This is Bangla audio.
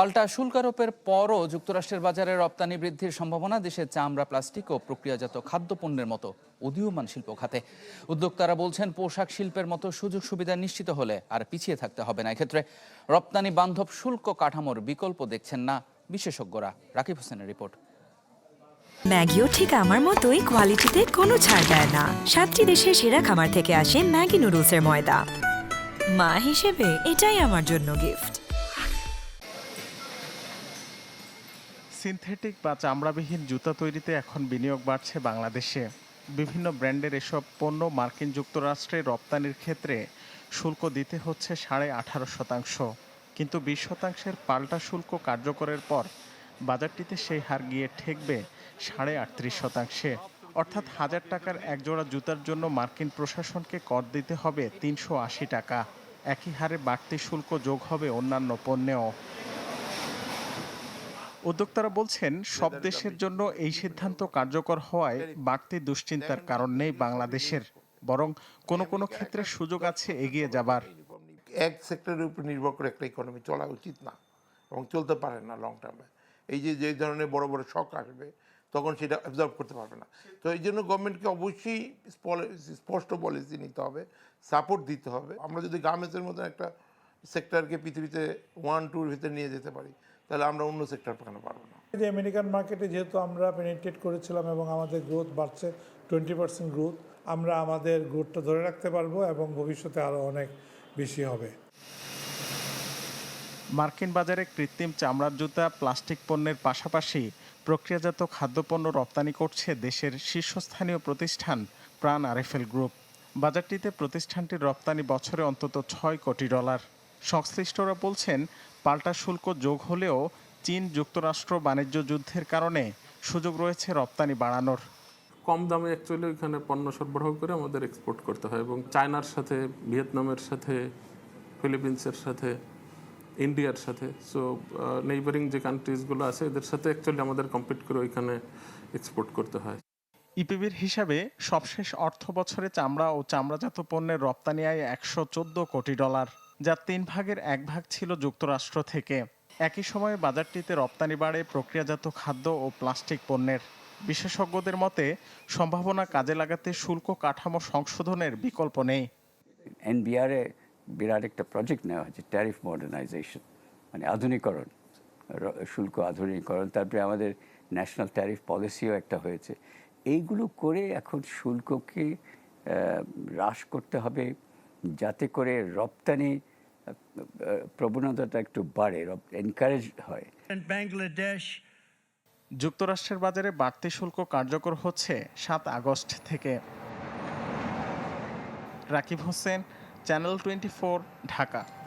পাল্টা শুল্ক আরোপের পরও যুক্তরাষ্ট্রের বাজারে রপ্তানি বৃদ্ধির সম্ভাবনা দেশের চামড়া, প্লাস্টিক ও প্রক্রিয়াজাত খাদ্যপণ্যের মতো উদীয়মান শিল্প খাতে। উদ্যোক্তারা বলছেন, পোশাক শিল্পের মতো সুযোগ সুবিধা নিশ্চিত হলে আর পিছিয়ে থাকতে হবে না। এক্ষেত্রে রপ্তানি বান্ধব শুল্ক কাঠামোর বিকল্প দেখছেন না বিশেষজ্ঞরা। রাকিব হোসেনের রিপোর্ট। ম্যাগিও ঠিক আমার মতোই কোয়ালিটিতে কোনো ছাড় দেয় না। সাতটি দেশের সেরা খামার থেকে আসে ম্যাগি নুডলসের ময়দা। মা হিসেবে এটাই আমার জন্য গিফট। সিনথেটিক বা চামড়াবিহীন জুতা তৈরিতে এখন বিনিয়োগ বাড়ছে বাংলাদেশে। বিভিন্ন ব্র্যান্ডের এসব পণ্য মার্কিন যুক্তরাষ্ট্রে রপ্তানির ক্ষেত্রে শুল্ক দিতে হচ্ছে সাড়ে আঠারো শতাংশ। কিন্তু বিশ শতাংশের পাল্টা শুল্ক কার্যকরের পর বাজারটিতে সেই হার গিয়ে ঠেকবে সাড়ে আটত্রিশ শতাংশে। অর্থাৎ হাজার টাকার একজোড়া জুতার জন্য মার্কিন প্রশাসনকে কর দিতে হবে তিনশো আশি টাকা। একই হারে বাড়তি শুল্ক যোগ হবে অন্যান্য পণ্যেও। উদ্যোক্তারা বলছেন সব দেশের জন্য এই সিদ্ধান্ত কার্যকর হওয়ায় বাড়তি দুশ্চিন্তার কারণ নেই বাংলাদেশের। বরং কোনো কোনো ক্ষেত্রে সুযোগ আছে এগিয়ে যাবার। এক সেক্টরের উপর নির্ভর করে একটা ইকোনমি চলা উচিত না এবং চলতে পারে না লং টার্মে এই যে যে ধরনের বড় বড় শক আসবে তখন সেটা অ্যাবজর্ব করতে পারবে না। তো এই জন্য গভর্নমেন্টকে অবশ্যই স্পষ্ট পলিসি নিতে হবে সাপোর্ট দিতে হবে। আমরা যদি গার্মেন্টসের মতন একটা সেক্টরকে পৃথিবীতে ওয়ান টুর ভিতরে নিয়ে যেতে পারি তাহলে আমরা অন্য সেক্টর কেন পারব না। যে আমেরিকান মার্কেটে যেহেতু আমরা পেনিট্রেট করেছিলাম এবং আমাদের গ্রোথ বাড়ছে টোয়েন্টি পার্সেন্ট গ্রোথ আমরা আমাদের গ্রোথটা ধরে রাখতে পারব এবং ভবিষ্যতে আরও অনেক বেশি হবে। মার্কিন বাজারে কৃত্রিম চামড়ার জুতা প্লাস্টিক পণ্যের পাশাপাশি প্রক্রিয়াজাত খাদ্যপণ্য রপ্তানি করছে দেশের শীর্ষস্থানীয় প্রতিষ্ঠান প্রাণ আরএফএল গ্রুপ। বাজারটিতে প্রতিষ্ঠানটির রপ্তানি বছরে অন্তত ছয় কোটি ডলার। সংশ্লিষ্টরা বলছেন পাল্টা শুল্ক যোগ হলেও চীন যুক্তরাষ্ট্র বাণিজ্য যুদ্ধের কারণে সুযোগ রয়েছে রপ্তানি বাড়ানোর। কম দামে অ্যাকচুয়ালি ওইখানে পণ্য সরবরাহ করে আমাদের এক্সপোর্ট করতে হয় এবং চায়নার সাথে ভিয়েতনামের সাথে ফিলিপিন্সের সাথে ইন্ডিয়ার সাথে। সো নেইবারিং যে কান্ট্রিজগুলো আছে এদের সাথে অ্যাকচুয়ালি আমাদের কম্পিট করে ওইখানে এক্সপোর্ট করতে হয়। ইপিবির হিসাবে সবশেষ অর্থ বছরে চামড়া ও চামড়াজাত পণ্যের রপ্তানি আয় একশো চোদ্দ কোটি ডলার। যার তিন ভাগের এক ভাগ ছিল যুক্তরাষ্ট্র থেকে। একই সময়ে বাজারটিতে রপ্তানি বাড়ে প্রক্রিয়াজাত খাদ্য ও প্লাস্টিক পণ্যের। বিশেষজ্ঞদের মতে, সম্ভাবনা কাজে লাগাতে শুল্ক কাঠামো সংশোধনের বিকল্প নেই। এনবিআরে বিরাট একটা প্রজেক্ট নেওয়া হয়েছে, ট্যারিফ মডার্নাইজেশন মানে আধুনিকরণ শুল্ক আধুনিকরণ। তারপরে আমাদের ন্যাশনাল ট্যারিফ পলিসিও একটা হয়েছে। এইগুলো করে এখন শুল্ককে হ্রাস করতে হবে, যাতে করে রপ্তানি প্রবণতাটা একটু বাড়ে এনকারেজ হয়। বাংলাদেশ যুক্তরাষ্ট্রের বাজারে বাড়তি শুল্ক কার্যকর হচ্ছে সাত আগস্ট থেকে। Rakib Hossain channel twenty Dhaka.